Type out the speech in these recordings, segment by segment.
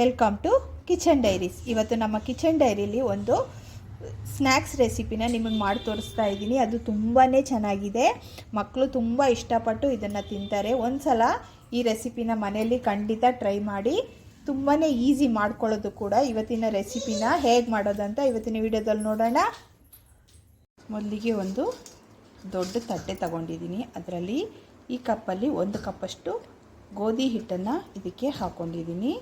Welcome to kitchen diaries ಇವತ್ತು ನಮ್ಮ kitchen ಡೈರಿಲಿ ಒಂದು ಸ್ನ್ಯಾಕ್ಸ್ ರೆಸಿಪಿನ ನಿಮಗೆ ಮಾಡಿ ತೋರಿಸ್ತಾ ಇದ್ದೀನಿ. ಅದು ತುಂಬಾ ಚೆನ್ನಾಗಿದೆ. ಮಕ್ಕಳು ತುಂಬ ಇಷ್ಟಪಟ್ಟು ಇದನ್ನು ತಿಂತಾರೆ. ಒಂದು ಸಲ ಈ ರೆಸಿಪಿನ ಮನೆಯಲ್ಲಿ ಖಂಡಿತ ಟ್ರೈ ಮಾಡಿ ತುಂಬಾ ಈಸಿ ಮಾಡ್ಕೊಳ್ಳೋದು ಕೂಡ ಇವತ್ತಿನ ರೆಸಿಪಿನ ಹೇಗೆ ಮಾಡೋದಂತ ಇವತ್ತಿನ ವಿಡಿಯೋದಲ್ಲಿ ನೋಡೋಣ. ಮೊದಲಿಗೆ ಒಂದು ದೊಡ್ಡ ತಟ್ಟೆ ತಗೊಂಡಿದ್ದೀನಿ. ಅದರಲ್ಲಿ ಈ ಕಪ್ಪಲ್ಲಿ ಒಂದು ಕಪ್ಪಷ್ಟು ಗೋಧಿ ಹಿಟ್ಟನ್ನು ಇದಕ್ಕೆ ಹಾಕ್ಕೊಂಡಿದ್ದೀನಿ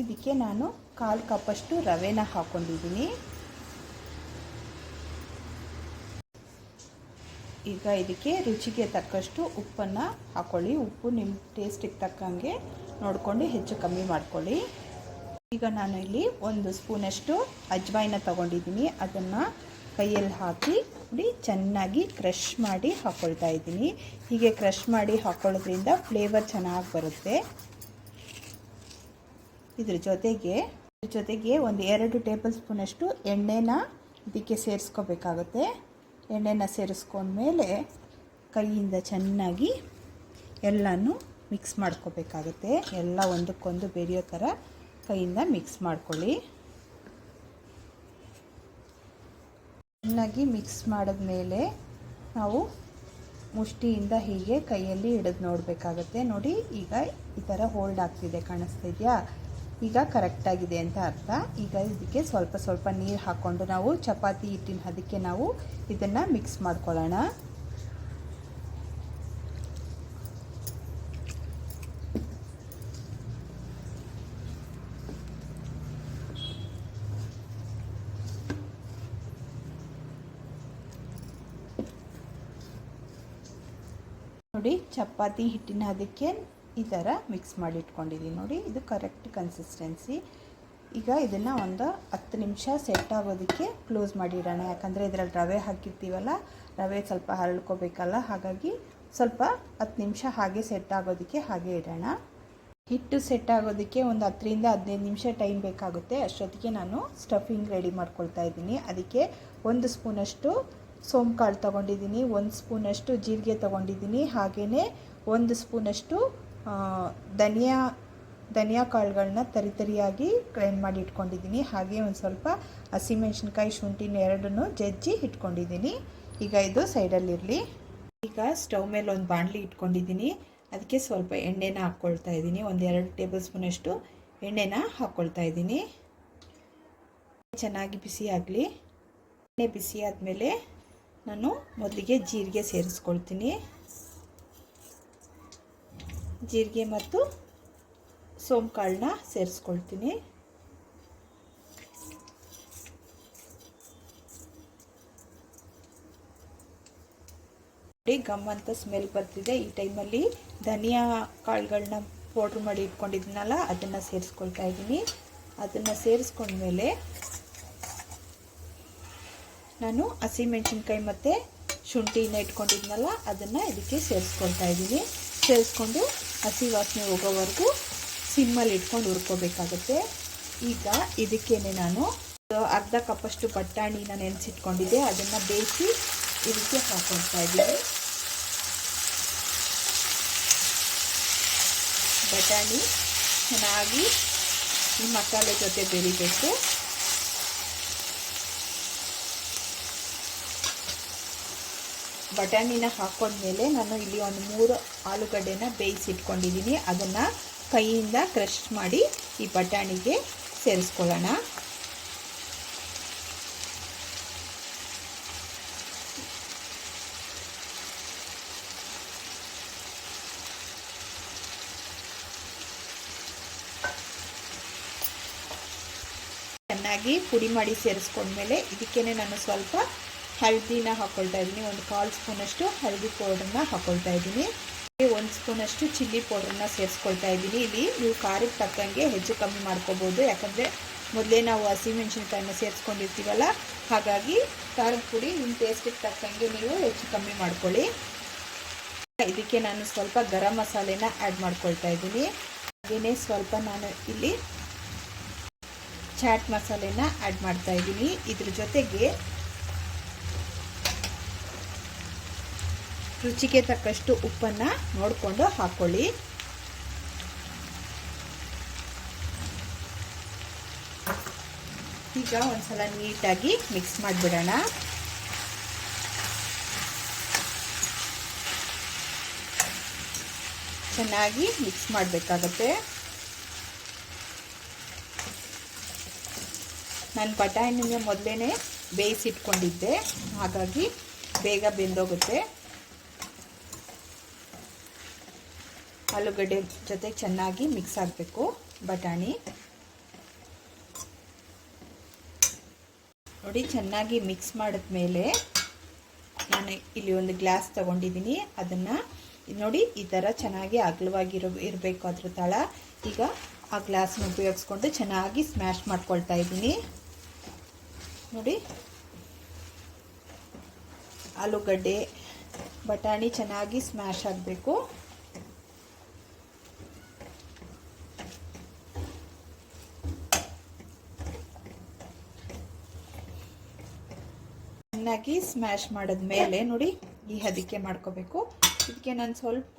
ಇದಕ್ಕೆ ನಾನು ಕಾಲು ಕಪ್ಪಷ್ಟು ರವೆನ ಹಾಕ್ಕೊಂಡಿದ್ದೀನಿ ಈಗ ಇದಕ್ಕೆ ರುಚಿಗೆ ತಕ್ಕಷ್ಟು ಉಪ್ಪನ್ನು ಹಾಕ್ಕೊಳ್ಳಿ ಉಪ್ಪು ನಿಮ್ಮ ಟೇಸ್ಟಿಗೆ ತಕ್ಕಂಗೆ ನೋಡಿಕೊಂಡು ಹೆಚ್ಚು ಕಮ್ಮಿ ಮಾಡ್ಕೊಳ್ಳಿ. ಈಗ ನಾನು ಇಲ್ಲಿ ಒಂದು ಸ್ಪೂನಷ್ಟು ಅಜ್ವಾಯಿನ ತಗೊಂಡಿದ್ದೀನಿ. ಅದನ್ನು ಕೈಯಲ್ಲಿ ಹಾಕಿ ನೋಡಿ ಚೆನ್ನಾಗಿ ಕ್ರಷ್ ಮಾಡಿ ಹಾಕ್ಕೊಳ್ತಾ ಇದ್ದೀನಿ. ಹೀಗೆ ಕ್ರಷ್ ಮಾಡಿ ಹಾಕ್ಕೊಳ್ಳೋದ್ರಿಂದ ಫ್ಲೇವರ್ ಚೆನ್ನಾಗಿ ಬರುತ್ತೆ. ಇದ್ರ ಜೊತೆಗೆ ಇದ್ರ ಜೊತೆಗೆ ಒಂದು ಎರಡು ಟೇಬಲ್ ಸ್ಪೂನಷ್ಟು ಎಣ್ಣೆನ ಇದಕ್ಕೆ ಸೇರಿಸ್ಕೋಬೇಕಾಗುತ್ತೆ. ಎಣ್ಣೆನ ಸೇರಿಸ್ಕೊಂಡ್ಮೇಲೆ ಕೈಯಿಂದ ಚೆನ್ನಾಗಿ ಎಲ್ಲನೂ ಮಿಕ್ಸ್ ಮಾಡ್ಕೋಬೇಕಾಗುತ್ತೆ. ಎಲ್ಲ ಒಂದಕ್ಕೊಂದು ಬೆರೆಯೋ ಥರ ಕೈಯಿಂದ ಮಿಕ್ಸ್ ಮಾಡ್ಕೊಳ್ಳಿ. ಚೆನ್ನಾಗಿ ಮಿಕ್ಸ್ ಮಾಡಿದ್ಮೇಲೆ ನಾವು ಮುಷ್ಟಿಯಿಂದ ಹೀಗೆ ಕೈಯಲ್ಲಿ ಹಿಡಿದು ನೋಡಬೇಕಾಗತ್ತೆ. ನೋಡಿ, ಈಗ ಈ ಥರ ಹೋಲ್ಡ್ ಆಗ್ತಿದೆ ಕಾಣಿಸ್ತಾ ಇದೆಯಾ ಈಗ ಕರೆಕ್ಟಾಗಿದೆ ಅಂತ ಅರ್ಥ. ಈಗ ಇದಕ್ಕೆ ಸ್ವಲ್ಪ ಸ್ವಲ್ಪ ನೀರು ಹಾಕ್ಕೊಂಡು ನಾವು ಚಪಾತಿ ಹಿಟ್ಟಿನ ಅದಕ್ಕೆ ನಾವು ಇದನ್ನು ಮಿಕ್ಸ್ ಮಾಡ್ಕೊಳ್ಳೋಣ. ನೋಡಿ, ಚಪಾತಿ ಹಿಟ್ಟಿನ ಅದಕ್ಕೆ ಈ ಥರ ಮಿಕ್ಸ್ ಮಾಡಿ ಇಟ್ಕೊಂಡಿದ್ದೀನಿ ನೋಡಿ, ಇದು ಕರೆಕ್ಟ್ ಕನ್ಸಿಸ್ಟೆನ್ಸಿ ಈಗ ಇದನ್ನು ಒಂದು ಹತ್ತು ನಿಮಿಷ ಸೆಟ್ ಆಗೋದಕ್ಕೆ ಕ್ಲೋಸ್ ಮಾಡಿಡೋಣ. ಯಾಕಂದರೆ ಇದರಲ್ಲಿ ರವೆ ಹಾಕಿರ್ತೀವಲ್ಲ, ರವೆ ಸ್ವಲ್ಪ ಹರಳ್ಕೋಬೇಕಲ್ಲ, ಹಾಗಾಗಿ ಸ್ವಲ್ಪ ಹತ್ತು ನಿಮಿಷ ಹಾಗೆ ಸೆಟ್ ಆಗೋದಕ್ಕೆ ಹಾಗೆ ಇಡೋಣ. ಹಿಟ್ಟು ಸೆಟ್ ಆಗೋದಕ್ಕೆ ಒಂದು ಹತ್ತರಿಂದ ಹದಿನೈದು ನಿಮಿಷ ಟೈಮ್ ಬೇಕಾಗುತ್ತೆ. ಅಷ್ಟೊತ್ತಿಗೆ ನಾನು ಸ್ಟಫಿಂಗ್ ರೆಡಿ ಮಾಡ್ಕೊಳ್ತಾ ಇದ್ದೀನಿ. ಅದಕ್ಕೆ ಒಂದು ಸ್ಪೂನಷ್ಟು ಸೋಂಕಾಳು ತೊಗೊಂಡಿದ್ದೀನಿ, ಒಂದು ಸ್ಪೂನಷ್ಟು ಜೀರಿಗೆ ತೊಗೊಂಡಿದ್ದೀನಿ, ಹಾಗೆಯೇ ಒಂದು ಸ್ಪೂನಷ್ಟು ಧನಿಯಾ ಧನಿಯಾ ಕಾಳುಗಳನ್ನ ತರಿ ತರಿಯಾಗಿ ಗ್ರೈಂಡ್ ಮಾಡಿ ಇಟ್ಕೊಂಡಿದ್ದೀನಿ. ಹಾಗೆ ಒಂದು ಸ್ವಲ್ಪ ಹಸಿಮೆಣ್ಸಿನ್ಕಾಯಿ ಶುಂಠಿನ ಎರಡನ್ನೂ ಜಜ್ಜಿ ಇಟ್ಕೊಂಡಿದ್ದೀನಿ. ಈಗ ಇದು ಸೈಡಲ್ಲಿರಲಿ ಈಗ ಸ್ಟವ್ ಮೇಲೆ ಒಂದು ಬಾಣಲಿ ಇಟ್ಕೊಂಡಿದ್ದೀನಿ. ಅದಕ್ಕೆ ಸ್ವಲ್ಪ ಎಣ್ಣೆನ ಹಾಕ್ಕೊಳ್ತಾ ಇದ್ದೀನಿ. ಒಂದು ಎರಡು ಟೇಬಲ್ ಸ್ಪೂನಷ್ಟು ಎಣ್ಣೆನ ಹಾಕ್ಕೊಳ್ತಾ ಇದ್ದೀನಿ. ಚೆನ್ನಾಗಿ ಬಿಸಿ ಆಗಲಿ. ಎಣ್ಣೆ ಬಿಸಿ ಆದಮೇಲೆ ನಾನು ಮೊದಲಿಗೆ ಜೀರಿಗೆ ಸೇರಿಸ್ಕೊಳ್ತೀನಿ. ಜೀರಿಗೆ ಮತ್ತು ಸೋಂಕಾಳನ್ನ ಸೇರಿಸ್ಕೊಳ್ತೀನಿ. ಗಮ್ ಅಂತ ಸ್ಮೆಲ್ ಬರ್ತಿದೆ. ಈ ಟೈಮಲ್ಲಿ ಧನಿಯಾ ಕಾಳುಗಳನ್ನ ಪೌಡ್ರ್ ಮಾಡಿ ಇಟ್ಕೊಂಡಿದ್ದೀನಲ್ಲ ಅದನ್ನು ಸೇರಿಸ್ಕೊಳ್ತಾ ಇದ್ದೀನಿ. ಅದನ್ನು ಸೇರಿಸ್ಕೊಂಡ್ಮೇಲೆ ನಾನು ಹಸಿಮೆಣ್ಸಿನ್ಕಾಯಿ ಮತ್ತು ಶುಂಠಿನ ಇಟ್ಕೊಂಡಿದ್ನಲ್ಲ, ಅದನ್ನು ಇದಕ್ಕೆ ಸೇರಿಸ್ಕೊಳ್ತಾ ಇದ್ದೀನಿ. ಸೇರಿಸ್ಕೊಂಡು ಹಸಿ ವಾಸನೆ ಹೋಗೋವರೆಗೂ ಸಿಮ್ಮಲ್ಲಿ ಇಟ್ಕೊಂಡು ಹುರ್ಕೋಬೇಕಾಗುತ್ತೆ. ಈಗ ಇದಕ್ಕೇನೆ ನಾನು ಅರ್ಧ ಕಪ್ಪಷ್ಟು ಬಟಾಣಿನ ನೆನೆಸಿಟ್ಕೊಂಡಿದ್ದೆ. ಅದನ್ನು ಬೇಯಿಸಿ ಇದಕ್ಕೆ ಹಾಕೊಳ್ತಾ ಇದ್ದೀನಿ. ಬಟಾಣಿ ಚೆನ್ನಾಗಿ ಈ ಮಸಾಲೆ ಜೊತೆ ಬೆರಿಬೇಕು. ಬಟಾಣಿನ ಹಾಕೊಂಡ್ಮೇಲೆ ನಾನು ಇಲ್ಲಿ ಒಂದು ಮೂರು ಆಲೂಗಡ್ಡೆನ ಬೇಯಿಸಿಟ್ಕೊಂಡಿದ್ದೀನಿ. ಅದನ್ನು ಕೈಯಿಂದ ಕ್ರಶ್ ಮಾಡಿ ಈ ಬಟಾಣಿಗೆ ಸೇರಿಸ್ಕೊಳ್ಳೋಣ. ಚೆನ್ನಾಗಿ ಪುಡಿ ಮಾಡಿ ಸೇರಿಸ್ಕೊಂಡ್ಮೇಲೆ ಇದಕ್ಕೇ ನಾನು ಸ್ವಲ್ಪ ಹಳದಿನ ಹಾಕ್ಕೊಳ್ತಾ ಇದ್ದೀನಿ. ಒಂದು ಕಾಲು ಸ್ಪೂನಷ್ಟು ಹಳದಿ ಪೌಡ್ರನ್ನ ಹಾಕ್ಕೊಳ್ತಾ ಇದ್ದೀನಿ. ಒಂದು ಸ್ಪೂನಷ್ಟು ಚಿಲ್ಲಿ ಪೌಡ್ರನ್ನ ಸೇರಿಸ್ಕೊಳ್ತಾ ಇದ್ದೀನಿ. ಇಲ್ಲಿ ನೀವು ಖಾರಕ್ಕೆ ತಕ್ಕಂಗೆ ಹೆಚ್ಚು ಕಮ್ಮಿ ಮಾಡ್ಕೋಬೋದು. ಯಾಕಂದರೆ ಮೊದಲೇ ನಾವು ಹಸಿಮೆಣಸಿನಕಾಯಿನ ಸೇರಿಸ್ಕೊಂಡಿರ್ತೀವಲ್ಲ, ಹಾಗಾಗಿ ಖಾರದ ಪುಡಿ ನಿಮ್ಮ ಟೇಸ್ಟಿಗೆ ತಕ್ಕಂಗೆ ನೀವು ಹೆಚ್ಚು ಕಮ್ಮಿ ಮಾಡ್ಕೊಳ್ಳಿ. ಇದಕ್ಕೆ ನಾನು ಸ್ವಲ್ಪ ಗರಂ ಮಸಾಲೆನ ಆ್ಯಡ್ ಮಾಡ್ಕೊಳ್ತಾ ಇದ್ದೀನಿ. ಹಾಗೆಯೇ ಸ್ವಲ್ಪ ನಾನು ಇಲ್ಲಿ ಚಾಟ್ ಮಸಾಲೆನ ಆ್ಯಡ್ ಮಾಡ್ತಾ ಇದ್ದೀನಿ. ಇದ್ರ ಜೊತೆಗೆ ರುಚಿಗೆ ತಕ್ಕಷ್ಟು ಉಪ್ಪನ್ನು ನೋಡಿಕೊಂಡು ಹಾಕ್ಕೊಳ್ಳಿ ಈಗ ಒಂದ್ಸಲ ನೀಟಾಗಿ ಮಿಕ್ಸ್ ಮಾಡಿಬಿಡೋಣ. ಚೆನ್ನಾಗಿ ಮಿಕ್ಸ್ ಮಾಡಬೇಕಾಗತ್ತೆ. ನಾನು ಬಟಾಣಿನ ಮೊದಲೇ ಬೇಯಿಸಿಟ್ಕೊಂಡಿದ್ದೆ, ಹಾಗಾಗಿ ಬೇಗ ಬೆಂದೋಗುತ್ತೆ. ಆಲೂಗಡ್ಡೆ ಜೊತೆ ಚೆನ್ನಾಗಿ ಮಿಕ್ಸ್ ಆಗಬೇಕು, ಬಟಾಣಿ. ನೋಡಿ, ಚೆನ್ನಾಗಿ ಮಿಕ್ಸ್ ಮಾಡಿದ್ಮೇಲೆ ನಾನು ಇಲ್ಲಿ ಒಂದು ಗ್ಲಾಸ್ ತೊಗೊಂಡಿದ್ದೀನಿ. ಅದನ್ನು ನೋಡಿ, ಈ ಥರ ಚೆನ್ನಾಗಿ ಅಗಲವಾಗಿರೋ, ಇರಬೇಕು ಅದ್ರ ತಳ. ಈಗ ಆ ಗ್ಲಾಸ್ನ ಉಪಯೋಗಿಸ್ಕೊಂಡು ಚೆನ್ನಾಗಿ ಸ್ಮ್ಯಾಶ್ ಮಾಡ್ಕೊಳ್ತಾ ಇದ್ದೀನಿ. ನೋಡಿ, ಆಲೂಗಡ್ಡೆ, ಬಟಾಣಿ ಚೆನ್ನಾಗಿ ಸ್ಮ್ಯಾಶ್ ಆಗಬೇಕು. ಚೆನ್ನಾಗಿ ಸ್ಮ್ಯಾಶ್ ಮಾಡಿದ್ಮೇಲೆ ನೋಡಿ ಈ ಹದಿಕೆ ಮಾಡ್ಕೋಬೇಕು. ಇದಕ್ಕೆ ನಾನು ಸ್ವಲ್ಪ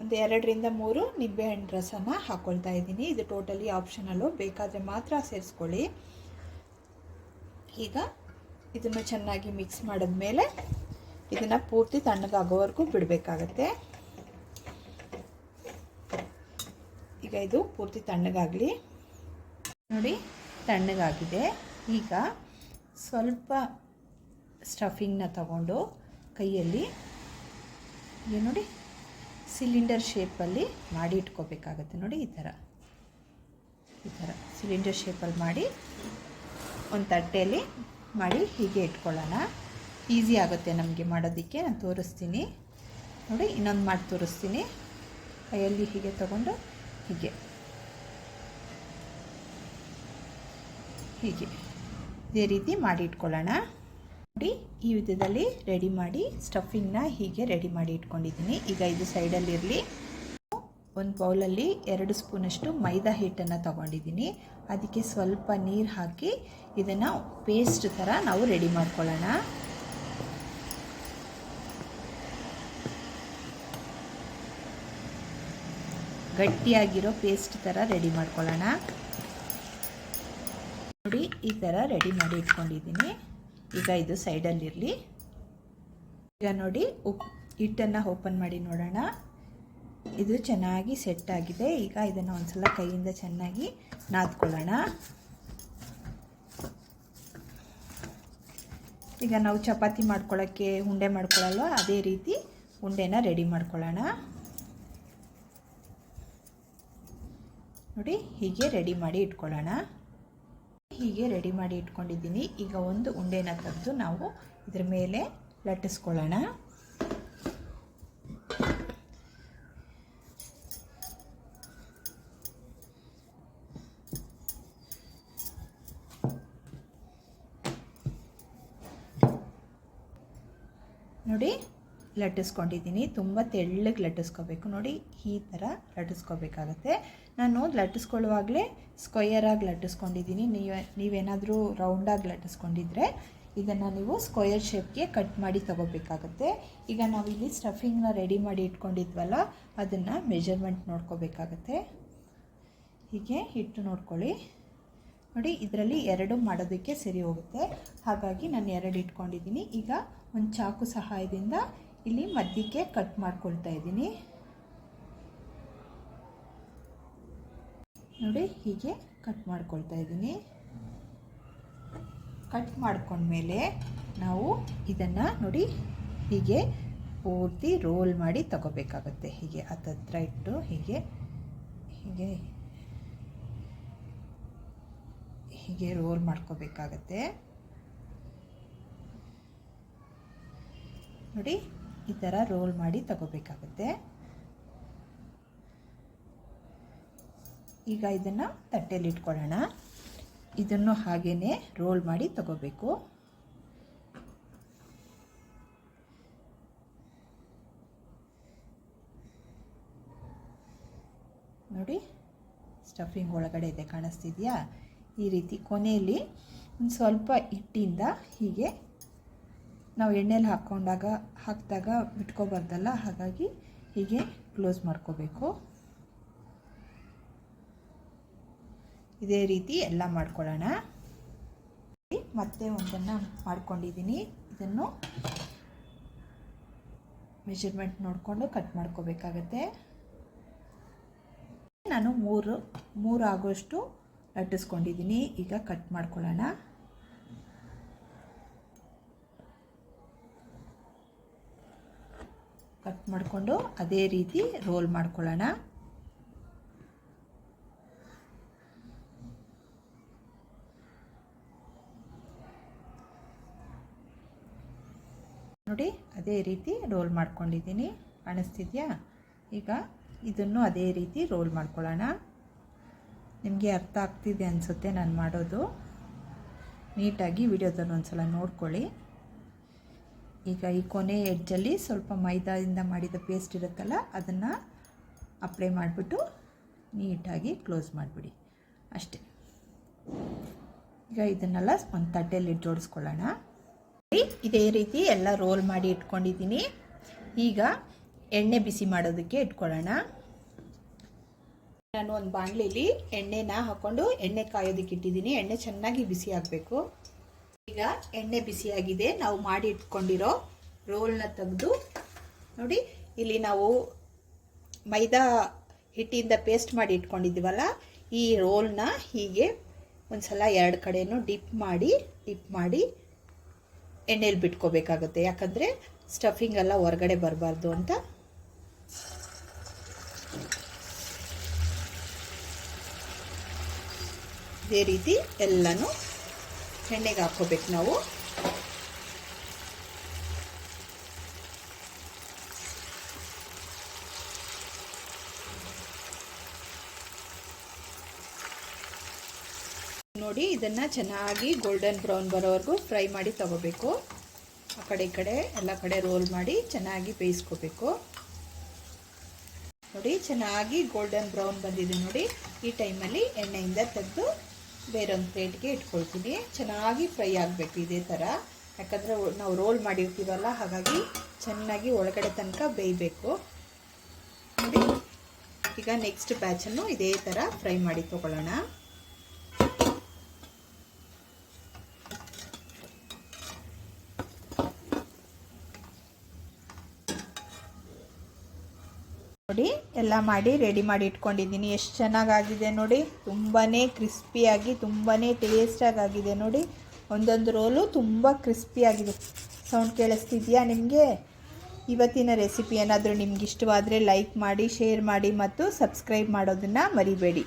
ಒಂದು ಎರಡರಿಂದ ಮೂರು ನಿಂಬೆಹಣ್ಣು ರಸನ ಹಾಕ್ಕೊಳ್ತಾ ಇದ್ದೀನಿ. ಇದು ಟೋಟಲಿ ಆಪ್ಷನಲ್ಲು ಬೇಕಾದರೆ ಮಾತ್ರ ಸೇರಿಸ್ಕೊಳ್ಳಿ. ಈಗ ಇದನ್ನು ಚೆನ್ನಾಗಿ ಮಿಕ್ಸ್ ಮಾಡಿದ್ಮೇಲೆ ಇದನ್ನು ಪೂರ್ತಿ ತಣ್ಣಗಾಗೋವರೆಗೂ ಬಿಡಬೇಕಾಗತ್ತೆ. ಈಗ ಇದು ಪೂರ್ತಿ ತಣ್ಣಗಾಗಲಿ. ನೋಡಿ, ತಣ್ಣಗಾಗಿದೆ. ಈಗ ಸ್ವಲ್ಪ ಸ್ಟಫಿಂಗ್ನ ತಗೊಂಡು ಕೈಯಲ್ಲಿ ಏನು ನೋಡಿ ಸಿಲಿಂಡರ್ ಶೇಪಲ್ಲಿ ಮಾಡಿ ಇಟ್ಕೋಬೇಕಾಗತ್ತೆ ನೋಡಿ ಈ ಥರ. ಈ ಥರ ಸಿಲಿಂಡರ್ ಶೇಪಲ್ಲಿ ಮಾಡಿ ಒಂದು ತಟ್ಟೆಯಲ್ಲಿ ಮಾಡಿ ಹೀಗೆ ಇಟ್ಕೊಳ್ಳೋಣ. ಈಸಿ ಆಗುತ್ತೆ ನಮಗೆ ಮಾಡೋದಕ್ಕೆ, ನಾನು ತೋರಿಸ್ತೀನಿ. ನೋಡಿ, ಇನ್ನೊಂದು ಮಾಡಿ ತೋರಿಸ್ತೀನಿ. ಕೈಯಲ್ಲಿ ಹೀಗೆ ತಗೊಂಡು ಹೀಗೆ. ಹೀಗೆ. ಇದೇ ರೀತಿ ಮಾಡಿ ಇಟ್ಕೊಳ್ಳೋಣ. ನೋಡಿ ಈ ವಿಧದಲ್ಲಿ ರೆಡಿ ಮಾಡಿ ಸ್ಟಫಿಂಗ್ನ ಹೀಗೆ ರೆಡಿ ಮಾಡಿ ಇಟ್ಕೊಂಡಿದ್ದೀನಿ. ಈಗ ಇದು ಸೈಡಲ್ಲಿರಲಿ ಒಂದು ಬೌಲಲ್ಲಿ ಎರಡು ಸ್ಪೂನಷ್ಟು ಮೈದಾ ಹಿಟ್ಟನ್ನು ತಗೊಂಡಿದ್ದೀನಿ. ಅದಕ್ಕೆ ಸ್ವಲ್ಪ ನೀರು ಹಾಕಿ ಇದನ್ನು ಪೇಸ್ಟ್ ಥರ ನಾವು ರೆಡಿ ಮಾಡ್ಕೊಳ್ಳೋಣ. ಗಟ್ಟಿಯಾಗಿರೋ ಪೇಸ್ಟ್ ಥರ ರೆಡಿ ಮಾಡ್ಕೊಳ್ಳೋಣ. ನೋಡಿ, ಈ ಥರ ರೆಡಿ ಮಾಡಿ ಇಟ್ಕೊಂಡಿದ್ದೀನಿ. ಈಗ ಇದು ಸೈಡಲ್ಲಿರಲಿ ಈಗ ನೋಡಿ, ಉಪ್, ಹಿಟ್ಟನ್ನು ಓಪನ್ ಮಾಡಿ ನೋಡೋಣ. ಇದು ಚೆನ್ನಾಗಿ ಸೆಟ್ ಆಗಿದೆ. ಈಗ ಇದನ್ನು ಒಂದ್ಸಲ ಕೈಯಿಂದ ಚೆನ್ನಾಗಿ ನಾದ್ಕೊಳ್ಳೋಣ. ಈಗ ನಾವು ಚಪಾತಿ ಮಾಡ್ಕೊಳ್ಳೋಕ್ಕೆ ಉಂಡೆ ಮಾಡ್ಕೊಳ್ಳಲ್ವ ಅದೇ ರೀತಿ ಉಂಡೆನ ರೆಡಿ ಮಾಡ್ಕೊಳ್ಳೋಣ ನೋಡಿ, ಹೀಗೆ ರೆಡಿ ಮಾಡಿ ಇಟ್ಕೊಳ್ಳೋಣ. ಹೀಗೆ ರೆಡಿ ಮಾಡಿ ಇಟ್ಕೊಂಡಿದ್ದೀನಿ. ಈಗ ಒಂದು ಉಂಡೆನ ತೆಗೆದು ನಾವು ಇದ್ರ ಮೇಲೆ ಲಟ್ಟಿಸ್ಕೊಳ್ಳೋಣ. ನೋಡಿ, ಲಟ್ಟಿಸ್ಕೊಂಡಿದ್ದೀನಿ. ತುಂಬ ತೆಳ್ಳಗೆ ಲಟ್ಟಿಸ್ಕೋಬೇಕು. ನೋಡಿ, ಈ ಥರ ಲಟ್ಟಿಸ್ಕೋಬೇಕಾಗತ್ತೆ. ನಾನು ಲಟ್ಟಿಸ್ಕೊಳ್ಳುವಾಗಲೇ ಸ್ಕ್ವಯರಾಗಿ ಲಟ್ಟಿಸ್ಕೊಂಡಿದ್ದೀನಿ. ನೀವು ನೀವೇನಾದರೂ ರೌಂಡಾಗಿ ಲಟ್ಟಿಸ್ಕೊಂಡಿದ್ರೆ ಇದನ್ನು ನೀವು ಸ್ಕ್ವಯರ್ ಶೇಪ್ಗೆ ಕಟ್ ಮಾಡಿ ತಗೋಬೇಕಾಗತ್ತೆ. ಈಗ ನಾವಿಲ್ಲಿ ಸ್ಟಫಿಂಗ್ನ ರೆಡಿ ಮಾಡಿ ಇಟ್ಕೊಂಡಿದ್ವಲ್ಲ, ಅದನ್ನು ಮೆಜರ್ಮೆಂಟ್ ನೋಡ್ಕೋಬೇಕಾಗತ್ತೆ. ಹೀಗೆ ಹಿಟ್ಟು ನೋಡ್ಕೊಳ್ಳಿ. ನೋಡಿ, ಇದರಲ್ಲಿ ಎರಡು ಮಾಡೋದಕ್ಕೆ ಸರಿ ಹೋಗುತ್ತೆ. ಹಾಗಾಗಿ ನಾನು ಎರಡು ಇಟ್ಕೊಂಡಿದ್ದೀನಿ. ಈಗ ಒಂದು ಚಾಕು ಸಹಾಯದಿಂದ ಇಲ್ಲಿ ಮಧ್ಯಕ್ಕೆ ಕಟ್ ಮಾಡ್ಕೊಳ್ತಾ ಇದ್ದೀನಿ. ನೋಡಿ ಹೀಗೆ ಕಟ್ ಮಾಡ್ಕೊಳ್ತಾ ಇದ್ದೀನಿ. ಕಟ್ ಮಾಡ್ಕೊಂಡ್ಮೇಲೆ ನಾವು ಇದನ್ನು ನೋಡಿ ಹೀಗೆ ಪೂರ್ತಿ ರೋಲ್ ಮಾಡಿ ತಗೋಬೇಕಾಗುತ್ತೆ. ಹೀಗೆ ಹತ್ತತ್ರ ಇಟ್ಟು ಹೀಗೆ ಹೀಗೆ ಹೀಗೆ ರೋಲ್ ಮಾಡ್ಕೋಬೇಕಾಗತ್ತೆ. ನೋಡಿ ಈ ಥರ ರೋಲ್ ಮಾಡಿ ತಗೋಬೇಕಾಗತ್ತೆ. ಈಗ ಇದನ್ನು ತಟ್ಟೆಯಲ್ಲಿ ಇಟ್ಕೊಳ್ಳೋಣ. ಇದನ್ನು ಹಾಗೇ ರೋಲ್ ಮಾಡಿ ತಗೋಬೇಕು. ನೋಡಿ ಸ್ಟಫಿಂಗ್ ಒಳಗಡೆ ಇದೆ, ಕಾಣಿಸ್ತಿದೆಯಾ? ಈ ರೀತಿ ಕೊನೆಯಲ್ಲಿ ಸ್ವಲ್ಪ ಹಿಟ್ಟಿಂದ ಹೀಗೆ ನಾವು ಎಣ್ಣೆಲಿ ಹಾಕ್ಕೊಂಡಾಗ, ಹಾಕಿದಾಗ ಬಿಟ್ಕೋಬಾರ್ದಲ್ಲ? ಹಾಗಾಗಿ ಹೀಗೆ ಕ್ಲೋಸ್ ಮಾಡ್ಕೋಬೇಕು. ಇದೇ ರೀತಿ ಎಲ್ಲ ಮಾಡ್ಕೊಳ್ಳೋಣ. ಮತ್ತೆ ಒಂದನ್ನು ಮಾಡ್ಕೊಂಡಿದ್ದೀನಿ. ಇದನ್ನು ಮೆಷರ್ಮೆಂಟ್ ನೋಡಿಕೊಂಡು ಕಟ್ ಮಾಡ್ಕೋಬೇಕಾಗತ್ತೆ. ನಾನು ಮೂರು ಮೂರು ಆಗೋಷ್ಟು ಲಟ್ಟಿಸ್ಕೊಂಡಿದ್ದೀನಿ ಈಗ ಕಟ್ ಮಾಡ್ಕೊಳ್ಳೋಣ. ಕಟ್ ಮಾಡಿಕೊಂಡು ಅದೇ ರೀತಿ ರೋಲ್ ಮಾಡ್ಕೊಳ್ಳೋಣ. ನೋಡಿ, ಅದೇ ರೀತಿ ರೋಲ್ ಮಾಡ್ಕೊಂಡಿದ್ದೀನಿ. ಕಾಣಿಸ್ತಿದ್ಯಾ? ಈಗ ಇದನ್ನು ಅದೇ ರೀತಿ ರೋಲ್ ಮಾಡ್ಕೊಳ್ಳೋಣ. ನಿಮಗೆ ಅರ್ಥ ಆಗ್ತಿದೆ ಅನಿಸುತ್ತೆ ನಾನು ಮಾಡೋದು? ನೀಟಾಗಿ ವಿಡಿಯೋದನ್ನು ಒಂದು ಸಲ ನೋಡ್ಕೊಳ್ಳಿ. ಈಗ ಈ ಕೊನೆ ಎಡ್ಜಲ್ಲಿ ಸ್ವಲ್ಪ ಮೈದಾದಿಂದ ಮಾಡಿದ ಪೇಸ್ಟ್ ಇರುತ್ತಲ್ಲ, ಅದನ್ನು ಅಪ್ಲೈ ಮಾಡಿಬಿಟ್ಟು ನೀಟಾಗಿ ಕ್ಲೋಸ್ ಮಾಡಿಬಿಡಿ. ಅಷ್ಟೇ. ಈಗ ಇದನ್ನೆಲ್ಲ ಒಂದು ತಟ್ಟೆಯಲ್ಲಿ ಜೋಡಿಸ್ಕೊಳ್ಳೋಣ. ಇದೇ ರೀತಿ ಎಲ್ಲ ರೋಲ್ ಮಾಡಿ ಇಟ್ಕೊಂಡಿದ್ದೀನಿ. ಈಗ ಎಣ್ಣೆ ಬಿಸಿ ಮಾಡೋದಕ್ಕೆ ಇಟ್ಕೊಳ್ಳೋಣ. ನಾನು ಒಂದು ಬಾಣಲಿಲಿ ಎಣ್ಣೆನ ಹಾಕ್ಕೊಂಡು ಎಣ್ಣೆ ಕಾಯೋದಕ್ಕೆ ಇಟ್ಟಿದ್ದೀನಿ. ಎಣ್ಣೆ ಚೆನ್ನಾಗಿ ಬಿಸಿ ಆಗಬೇಕು. ಈಗ ಎಣ್ಣೆ ಬಿಸಿಯಾಗಿದೆ ನಾವು ಮಾಡಿ ಇಟ್ಕೊಂಡಿರೋ ರೋಲ್ನ ತೆಗೆದು ನೋಡಿ, ಇಲ್ಲಿ ನಾವು ಮೈದಾ ಹಿಟ್ಟಿಂದ ಪೇಸ್ಟ್ ಮಾಡಿ ಇಟ್ಕೊಂಡಿದ್ದೀವಲ್ಲ, ಈ ರೋಲ್ನ ಹೀಗೆ ಒಂದು ಸಲ ಎರಡು ಕಡೆಯೂ ಡಿಪ್ ಮಾಡಿ ಡಿಪ್ ಮಾಡಿ ಎಣ್ಣೆಲಿ ಬಿಟ್ಕೋಬೇಕಾಗುತ್ತೆ. ಯಾಕಂದರೆ ಸ್ಟಫಿಂಗ್ ಎಲ್ಲ ಹೊರಗಡೆ ಬರಬಾರ್ದು ಅಂತ. ಇದೇ ರೀತಿ ಎಲ್ಲನೂ ಎಣ್ಣೆಗೆ ಹಾಕೋಬೇಕು ನಾವು. ನೋಡಿ, ಇದನ್ನು ಚೆನ್ನಾಗಿ ಗೋಲ್ಡನ್ ಬ್ರೌನ್ ಬರೋವರೆಗೂ ಫ್ರೈ ಮಾಡಿ ತಗೋಬೇಕು. ಆ ಕಡೆ ಈ ಕಡೆ, ಎಲ್ಲ ಕಡೆ ರೋಲ್ ಮಾಡಿ ಚೆನ್ನಾಗಿ ಬೇಯಿಸ್ಕೋಬೇಕು. ನೋಡಿ, ಚೆನ್ನಾಗಿ ಗೋಲ್ಡನ್ ಬ್ರೌನ್ ಬಂದಿದೆ ನೋಡಿ. ಈ ಟೈಮಲ್ಲಿ ಎಣ್ಣೆಯಿಂದ ತೆಗೆದು ಬೇರೊಂದು ಪ್ಲೇಟ್ಗೆ ಇಟ್ಕೊಳ್ತೀನಿ. ಚೆನ್ನಾಗಿ ಫ್ರೈ ಆಗಬೇಕು ಇದೇ ಥರ ಯಾಕಂದರೆ ನಾವು ರೋಲ್ ಮಾಡಿರ್ತೀವಲ್ಲ, ಹಾಗಾಗಿ ಚೆನ್ನಾಗಿ ಒಳಗಡೆ ತನಕ ಬೇಯಬೇಕು. ನೋಡಿ, ಈಗ ನೆಕ್ಸ್ಟ್ ಬ್ಯಾಚನ್ನು ಇದೇ ಥರ ಫ್ರೈ ಮಾಡಿ ತೊಗೊಳ್ಳೋಣ. ನೋಡಿ, ಎಲ್ಲ ಮಾಡಿ ರೆಡಿ ಮಾಡಿ ಇಟ್ಕೊಂಡಿದ್ದೀನಿ. ಎಷ್ಟು ಚೆನ್ನಾಗಾಗಿದೆ ನೋಡಿ. ತುಂಬಾ ಕ್ರಿಸ್ಪಿಯಾಗಿ ತುಂಬಾ ಟೇಸ್ಟಾಗಿ ಆಗಿದೆ ನೋಡಿ. ಒಂದೊಂದು ರೋಲು ತುಂಬ ಕ್ರಿಸ್ಪಿಯಾಗಿದೆ ಸೌಂಡ್ ಕೇಳಿಸ್ತಿದೆಯಾ ನಿಮಗೆ? ಇವತ್ತಿನ ರೆಸಿಪಿ ಏನಾದರೂ ನಿಮ್ಗೆ ಇಷ್ಟವಾದರೆ ಲೈಕ್ ಮಾಡಿ ಶೇರ್ ಮಾಡಿ ಮತ್ತು ಸಬ್ಸ್ಕ್ರೈಬ್ ಮಾಡೋದನ್ನು ಮರಿಬೇಡಿ.